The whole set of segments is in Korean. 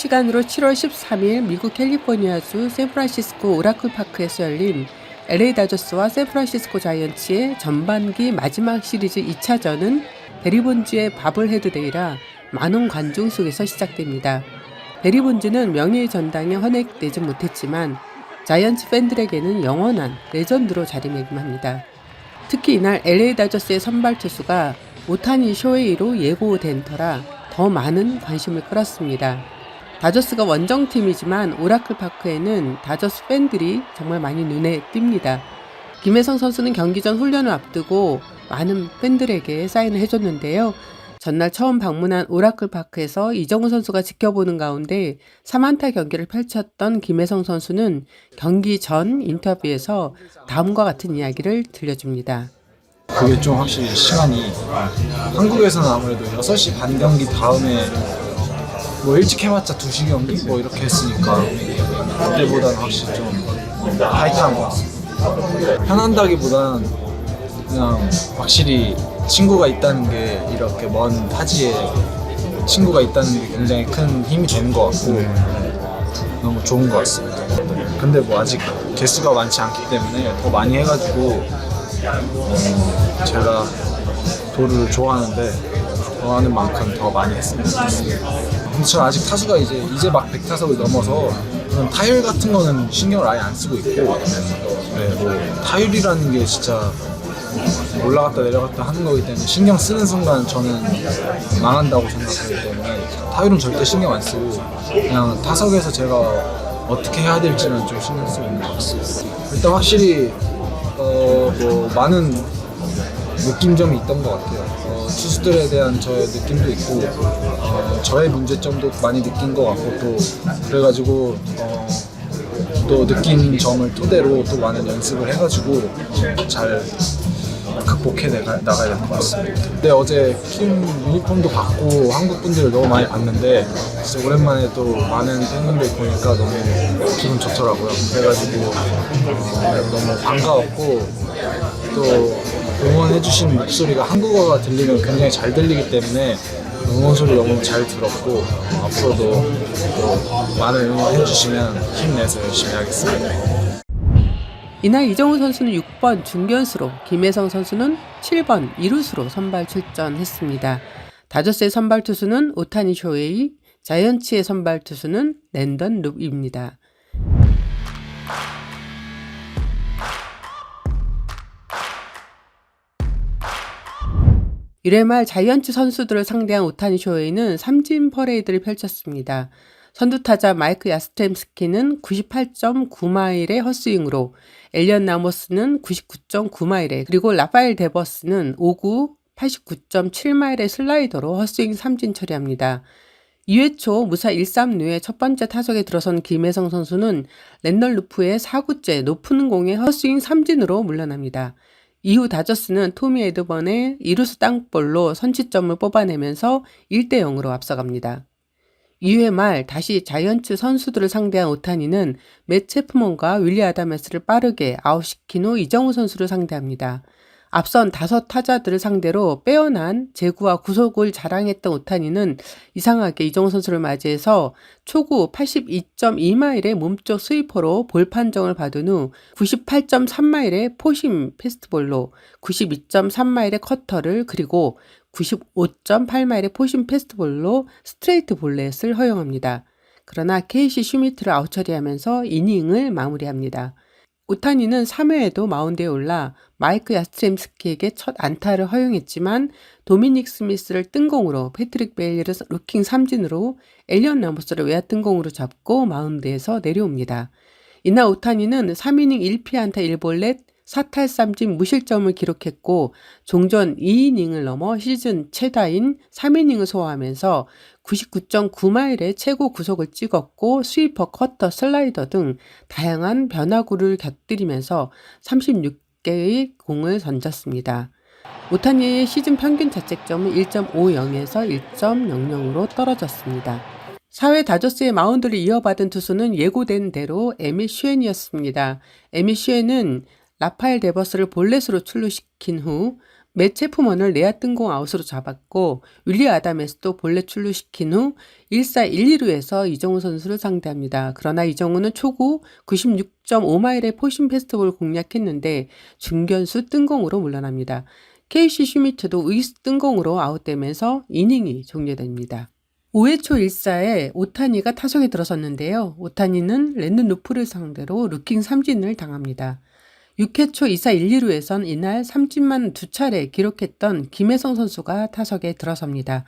시간으로 7월 13일 미국 캘리포니아주 샌프란시스코 오라클 파크에서 열린 LA 다저스와 샌프란시스코 자이언츠의 전반기 마지막 시리즈 2차전은 베리본즈의 바블헤드데이라 많은 관중 속에서 시작됩니다. 베리본즈는 명예의 전당에 헌액되지 못했지만 자이언츠 팬들에게는 영원한 레전드로 자리매김합니다. 특히 이날 LA 다저스의 선발 투수가 오타니 쇼헤이로 예고된 터라 더 많은 관심을 끌었습니다. 다저스가 원정팀이지만 오라클 파크에는 다저스 팬들이 정말 많이 눈에 띕니다. 김혜성 선수는 경기 전 훈련을 앞두고 많은 팬들에게 사인을 해줬는데요. 전날 처음 방문한 오라클 파크에서 이정우 선수가 지켜보는 가운데 3안타 경기를 펼쳤던 김혜성 선수는 경기 전 인터뷰에서 다음과 같은 이야기를 들려줍니다. 그게 좀 확실히 시간이 한국에서는 아무래도 6시 반 경기 다음에 뭐 일찍 해봤자 2시 경기 뭐 이렇게 했으니까 그때보다는 확실히 좀 타이트한 것 같습니다. 편한다기보다는 그냥 확실히 친구가 있다는 게 이렇게 먼 타지에 친구가 있다는 게 굉장히 큰 힘이 되는 것 같고 너무 좋은 것 같습니다. 근데 뭐 아직 개수가 많지 않기 때문에 더 많이 해가지고 어, 제가 도를 좋아하는데 좋아하는 만큼 더 많이 했으면 좋겠습니다. 근데 저는 아직 타수가 이제 이제 막 100타석을 넘어서 그런 타율 같은 거는 신경을 아예 안 쓰고 있고 네, 뭐 타율이라는 게 진짜 올라갔다 내려갔다 하는 거기 때문에 신경 쓰는 순간 저는 망한다고 생각하기 때문에 타율은 절대 신경 안 쓰고 그냥 타석에서 제가 어떻게 해야 될지만 좀 신경 쓰고 있는 것 같습니다. 일단 확실히 어, 뭐 많은 느낌점이 있던 것 같아요. 어, 투수들에 대한 저의 느낌도 있고 어, 저의 문제점도 많이 느낀 것 같고 또 그래가지고 어, 또 느낀 점을 토대로 또 많은 연습을 해가지고 잘 극복해 나가, 나가야 될 것 같습니다. 근데 어제 팀 유니폼도 받고 한국 분들을 너무 많이 봤는데 진짜 오랜만에 또 많은 팬분들 보니까 너무 기분 좋더라고요. 그래가지고 어, 너무 반가웠고 또 응원해주신 목소리가 한국어가 들리면 굉장히 잘 들리기 때문에 응원 소리 너무 잘 들었고 앞으로도 또 많은 응원해주시면 힘내서 열심히 하겠습니다. 이날 이정우 선수는 6번 중견수로, 김혜성 선수는 7번 이루수로 선발 출전했습니다. 다저스의 선발 투수는 오타니 쇼웨이, 자이언츠의 선발 투수는 랜던 룹입니다. 1회 말 자이언츠 선수들을 상대한 오타니 쇼웨이는 삼진 퍼레이드를 펼쳤습니다. 선두타자 마이크 야스템스키는 98.9마일의 헛스윙으로 엘리언 나모스는 99.9마일에 그리고 라파엘 데버스는 5구 89.7마일의 슬라이더로 헛스윙 삼진 처리합니다. 2회 초 무사 1-3루의 첫 번째 타석에 들어선 김혜성 선수는 랜널 루프의 4구째 높은 공에 헛스윙 삼진으로 물러납니다. 이후 다저스는 토미 에드번의 이루스 땅볼로 선취점을 뽑아내면서 1대 0으로 앞서갑니다. 2회 말 다시 자이언츠 선수들을 상대한 오타니는 맷 체프먼과 윌리 아다메스를 빠르게 아웃시킨 후 이정우 선수를 상대합니다. 앞선 다섯 타자들을 상대로 빼어난 제구와 구속을 자랑했던 오타니는 이상하게 이정우 선수를 맞이해서 초구 82.2마일의 몸쪽 스위퍼로 볼 판정을 받은 후 98.3마일의 포심 패스트볼로 92.3마일의 커터를 그리고 95.8마일의 포심 패스트볼로 스트레이트 볼넷을 허용합니다. 그러나 케이시 슈미트를 아웃 처리하면서 이닝을 마무리합니다. 오타니는 3회에도 마운드에 올라 마이크 야스트렘스키에게 첫 안타를 허용했지만 도미닉 스미스를 뜬공으로 패트릭 베일리를 루킹 삼진으로 엘리언 라모스를 외야 뜬공으로 잡고 마운드에서 내려옵니다. 이날 오타니는 3이닝 1피안타 1볼넷 4탈 삼진 무실점을 기록했고 종전 2이닝을 넘어 시즌 최다인 3이닝을 소화하면서 99.9마일의 최고 구속을 찍었고 스위퍼, 커터, 슬라이더 등 다양한 변화구를 곁들이면서 36개의 공을 던졌습니다. 오타니의 시즌 평균 자책점은 1.50에서 1.00으로 떨어졌습니다. 4회 다저스의 마운드를 이어받은 투수는 예고된 대로 에미 슈엔이었습니다. 에미 슈엔은 라파엘 데버스를 볼넷으로 출루시킨 후 맷 체프먼을 내야 뜬공 아웃으로 잡았고 윌리 아담에스도 본래 출루시킨 후 1사 1, 2루에서 이정우 선수를 상대합니다. 그러나 이정우는 초구 96.5마일의 포신 페스티벌을 공략했는데 중견수 뜬공으로 물러납니다. KC 슈미트도 의수 뜬공으로 아웃되면서 이닝이 종료됩니다. 5회 초 1사에 오타니가 타석에 들어섰는데요. 오타니는 랜든 루프를 상대로 루킹 삼진을 당합니다. 6회 초 2사 1, 2루에선 이날 삼진만 두 차례 기록했던 김혜성 선수가 타석에 들어섭니다.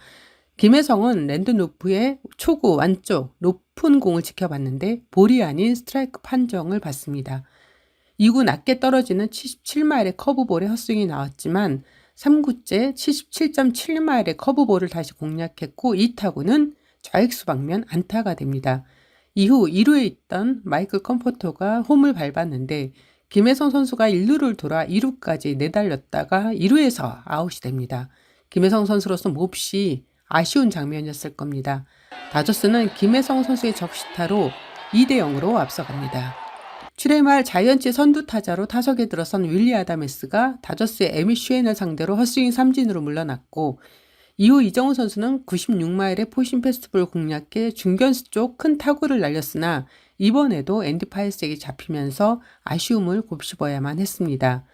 김혜성은 랜든 루프의 초구 완쪽 높은 공을 지켜봤는데 볼이 아닌 스트라이크 판정을 받습니다. 2구 낮게 떨어지는 77마일의 커브볼에 헛스윙이 나왔지만 3구째 77.7마일의 커브볼을 다시 공략했고 이 타구는 좌익수 방면 안타가 됩니다. 이후 2루에 있던 마이클 컴포터가 홈을 밟았는데 김혜성 선수가 1루를 돌아 2루까지 내달렸다가 2루에서 아웃이 됩니다. 김혜성 선수로서 몹시 아쉬운 장면이었을 겁니다. 다저스는 김혜성 선수의 적시타로 2대 0으로 앞서갑니다. 7회 말 자이언츠 선두 타자로 타석에 들어선 윌리 아다메스가 다저스의 에미 슈엔을 상대로 헛스윙 삼진으로 물러났고 이후 이정우 선수는 96마일의 포신 페스티벌 공략해 중견수 쪽 큰 타구를 날렸으나 이번에도 앤디 파이스에게 잡히면서 아쉬움을 곱씹어야만 했습니다.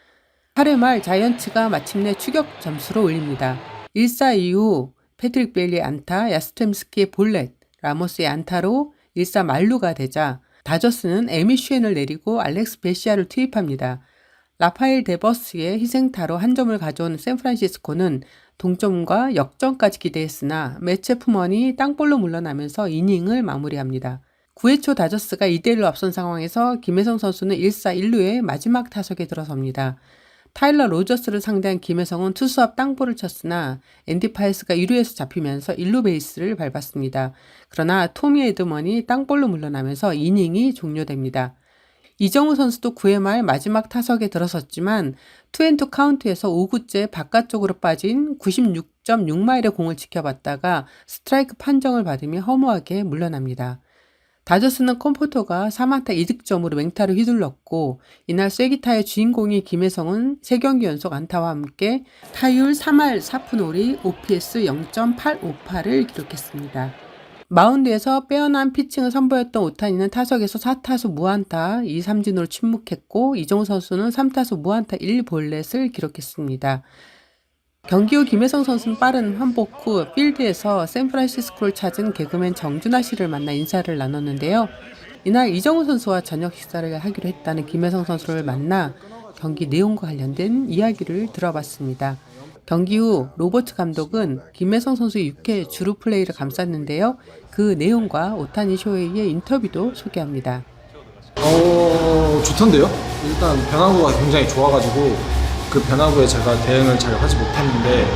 8회 말 자이언츠가 마침내 추격 점수를 올립니다. 1사 이후 패트릭 벨리의 안타, 야스템스키의 볼넷, 라모스의 안타로 1사 말루가 되자 다저스는 에미 슈엔을 내리고 알렉스 베시아를 투입합니다. 라파엘 데버스의 희생타로 한 점을 가져온 샌프란시스코는 동점과 역전까지 기대했으나 매체프먼이 땅볼로 물러나면서 이닝을 마무리합니다. 9회 초 다저스가 2대1로 앞선 상황에서 김혜성 선수는 1사 1루에 마지막 타석에 들어섭니다. 타일러 로저스를 상대한 김혜성은 투수 앞 땅볼을 쳤으나 앤디 파이스가 1루에서 잡히면서 1루 베이스를 밟았습니다. 그러나 토미 에드먼이 땅볼로 물러나면서 이닝이 종료됩니다. 이정우 선수도 9회 말 마지막 타석에 들어섰지만 투앤투 카운트에서 5구째 바깥쪽으로 빠진 96.6마일의 공을 지켜봤다가 스트라이크 판정을 받으며 허무하게 물러납니다. 다저스는 컴포터가 3안타 2득점으로 맹타를 휘둘렀고 이날 쐐기타의 주인공이 김혜성은 3경기 연속 안타와 함께 타율 3할 4푼 5리 OPS 0.858을 기록했습니다. 마운드에서 빼어난 피칭을 선보였던 오타니는 타석에서 4타수 무안타 2삼진으로 침묵했고 이정우 선수는 3타수 무안타 1볼넷을 기록했습니다. 경기 후 김혜성 선수는 빠른 환복 후 필드에서 샌프란시스코를 찾은 개그맨 정준하 씨를 만나 인사를 나눴는데요. 이날 이정우 선수와 저녁 식사를 하기로 했다는 김혜성 선수를 만나 경기 내용과 관련된 이야기를 들어봤습니다. 경기 후 로버트 감독은 김혜성 선수의 6회 주루 플레이를 감쌌는데요. 그 내용과 오타니 쇼헤이의 인터뷰도 소개합니다. 어 좋던데요? 일단 변화구가 굉장히 좋아가지고 그 변화구에 제가 대응을 잘 하지 못했는데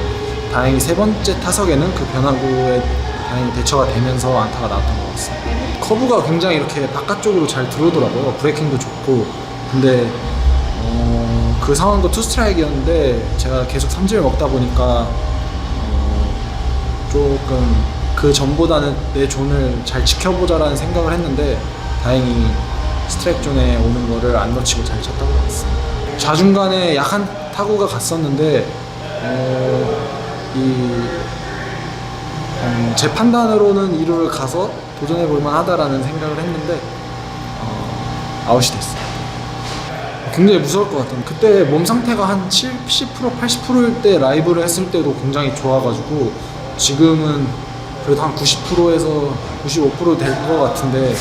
다행히 세 번째 타석에는 그 변화구에 다행히 대처가 되면서 안타가 나왔던 것 같습니다. 커브가 굉장히 이렇게 바깥쪽으로 잘 들어오더라고요. 브레이킹도 좋고 근데 어, 그 상황도 투 스트라이크였는데 제가 계속 삼진을 먹다 보니까 어, 조금 그 전보다는 내 존을 잘 지켜보자라는 생각을 했는데 다행히 스트라이크 존에 오는 거를 안 놓치고 잘 쳤다고 봤습니다. 좌중간에 약한 타구가 갔었는데 어, 이, 음, 제 판단으로는 이루를 가서 도전해 볼 만 하다라는 생각을 했는데 어, 아웃이 됐어요. 굉장히 무서울 것 같던 그때 몸 상태가 한 70% 80%일 때 라이브를 했을 때도 굉장히 좋아가지고 지금은 그래도 한 90%에서 95%될 것 같은데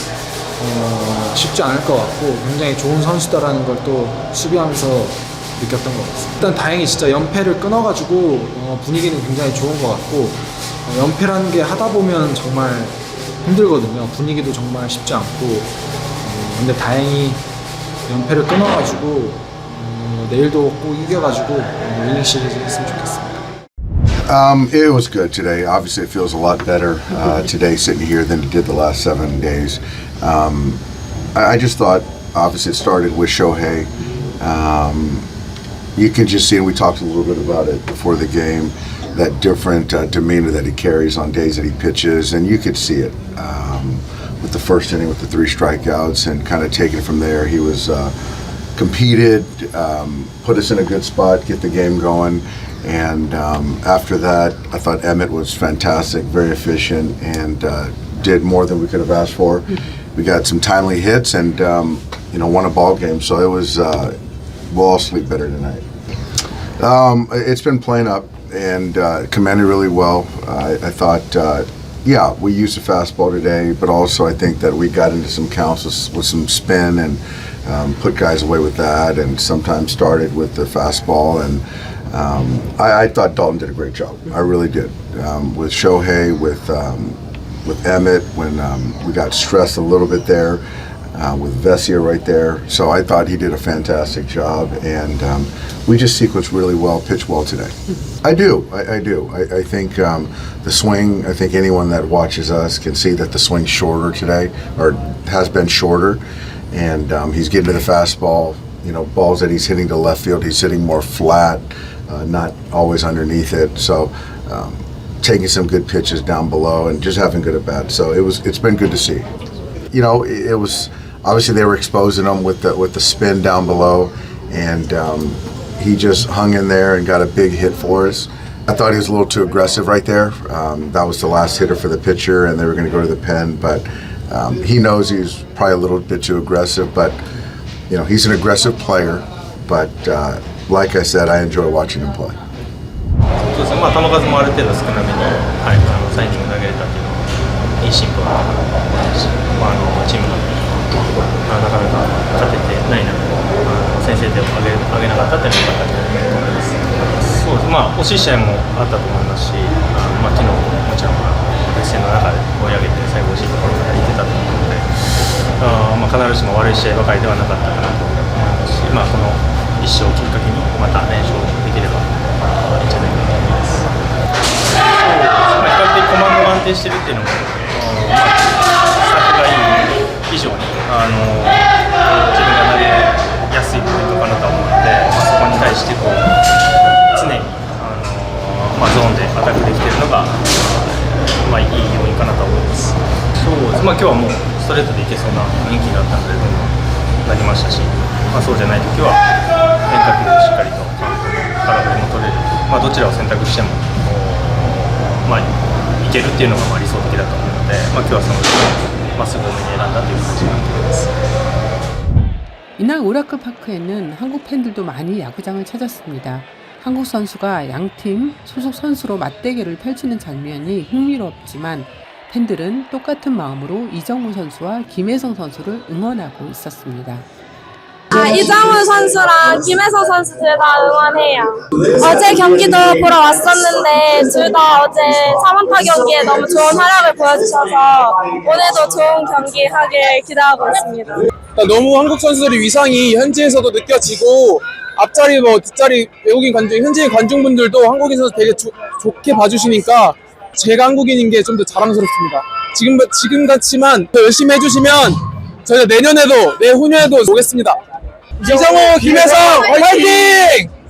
어, 쉽지 않을 것 같고 굉장히 좋은 선수다라는 걸 또 수비하면서 느꼈던 것 같습니다. 일단 다행히 진짜 연패를 끊어가지고 어, 분위기는 굉장히 좋은 것 같고 어, 연패라는 게 하다 보면 정말 힘들거든요. 분위기도 정말 쉽지 않고 어, 근데 다행히 연패를 끊어가지고 어, 내일도 꼭 이겨가지고 어, 위닝 시리즈 했으면 좋겠습니다. Um, it was good today. Obviously, it feels a lot better uh, today sitting here than it did the last seven days. Um, I, I just thought, obviously, it started with Shohei. Um, you can just see, and we talked a little bit about it before the game, that different uh, demeanor that he carries on days that he pitches, and you could see it um, with the first inning with the three strikeouts, and kind of taking it from there. He was uh, competed, um, put us in a good spot, get the game going. And um, after that, I thought Emmett was fantastic, very efficient, and uh, did more than we could have asked for. We got some timely hits and, um, you know, won a ball game. So it was, uh, we'll all sleep better tonight. Um, it's been playing up and uh, commanded really well. I, I thought, uh, yeah, we used a fastball today, but also I think that we got into some counts with, with some spin and um, put guys away with that, and sometimes started with the fastball. And um, I, I thought Dalton did a great job. I really did. Um, with Shohei, with um, with Emmett, when um, we got stressed a little bit there uh, with Vessia right there. So I thought he did a fantastic job, and um, we just sequenced really well, pitched well today. I do, I, I do. I, I think um, the swing. I think anyone that watches us can see that the swing's shorter today, or has been shorter, and um, he's getting to the fastball. You know, balls that he's hitting to left field, he's hitting more flat, uh, not always underneath it. So. Um, taking some good pitches down below and just having good at bats. So it was it's been good to see. You know, it, it was obviously they were exposing him with the with the spin down below, and um, he just hung in there and got a big hit for us. I thought he was a little too aggressive right there. Um, that was the last hitter for the pitcher, and they were going to go to the pen. But um, he knows he's probably a little bit too aggressive. But you know, he's an aggressive player. But uh, like I said, I enjoy watching him play. そうですね、まあ、球数もある程度少なめに、はい、あの3イニング投げれたっていうのは、いい進歩だと思いますし、まあ、あのチームが、 まあ、なかなか勝ててない中で、あ先制点を挙げ挙げなかったっていうのは良かったと思います。そうですまあ、惜しい試合もあったと思いますし、あまあ、昨日ももちろん、あの接戦の中で追い上げて、最後、惜しいところまで行ってたと思うので、あまあ、必ずしも悪い試合ばかりではなかったかなと思いますし、まあ、この一勝をきっかけに、また連勝できれば、あいいんじゃないかなと思います。まあ、比較的コマンドが安定してるっていうのも、あのまあ、スタッフがいい以上に、あの自分が投げやすいポイントかなと思うので、まあ、そこに対してこう常に、あのまあ、ゾーンでアタックできているのが、まあ、いい要因かなと思います。そうですまあ、今日はもうストレートでいけそうな雰囲気があったので、どんどん投げましたし、まあ、そうじゃないときは変化球でしっかりとカウントも空振りも取れる、まあ、どちらを選択しても、まあ、いけるっていうのがまあ理想的だと思うので、まあ、今日はその 맞서는 게 난다는 생각이 듭니다. 이날 오라클 파크에는 한국 팬들도 많이 야구장을 찾았습니다. 한국 선수가 양팀 소속 선수로 맞대결을 펼치는 장면이 흥미롭지만 팬들은 똑같은 마음으로 이정우 선수와 김혜성 선수를 응원하고 있었습니다. 아, 이정우 선수랑 김혜서 선수 둘 다 응원해요. 어제 경기도 보러 왔었는데 둘 다 어제 3원타 경기에 너무 좋은 활약을 보여주셔서 오늘도 좋은 경기 하길 기대하고 있습니다. 그러니까 너무 한국 선수들의 위상이 현지에서도 느껴지고 앞자리 뭐 뒷자리 외국인 관중, 현지인 관중분들도 한국에서 되게 조- 좋게 봐주시니까 제가 한국인인 게 좀 더 자랑스럽습니다. 지금 지금 같지만 더 열심히 해주시면 저희가 내년에도 내후년에도 오겠습니다. 이정호, 김혜성 화이팅!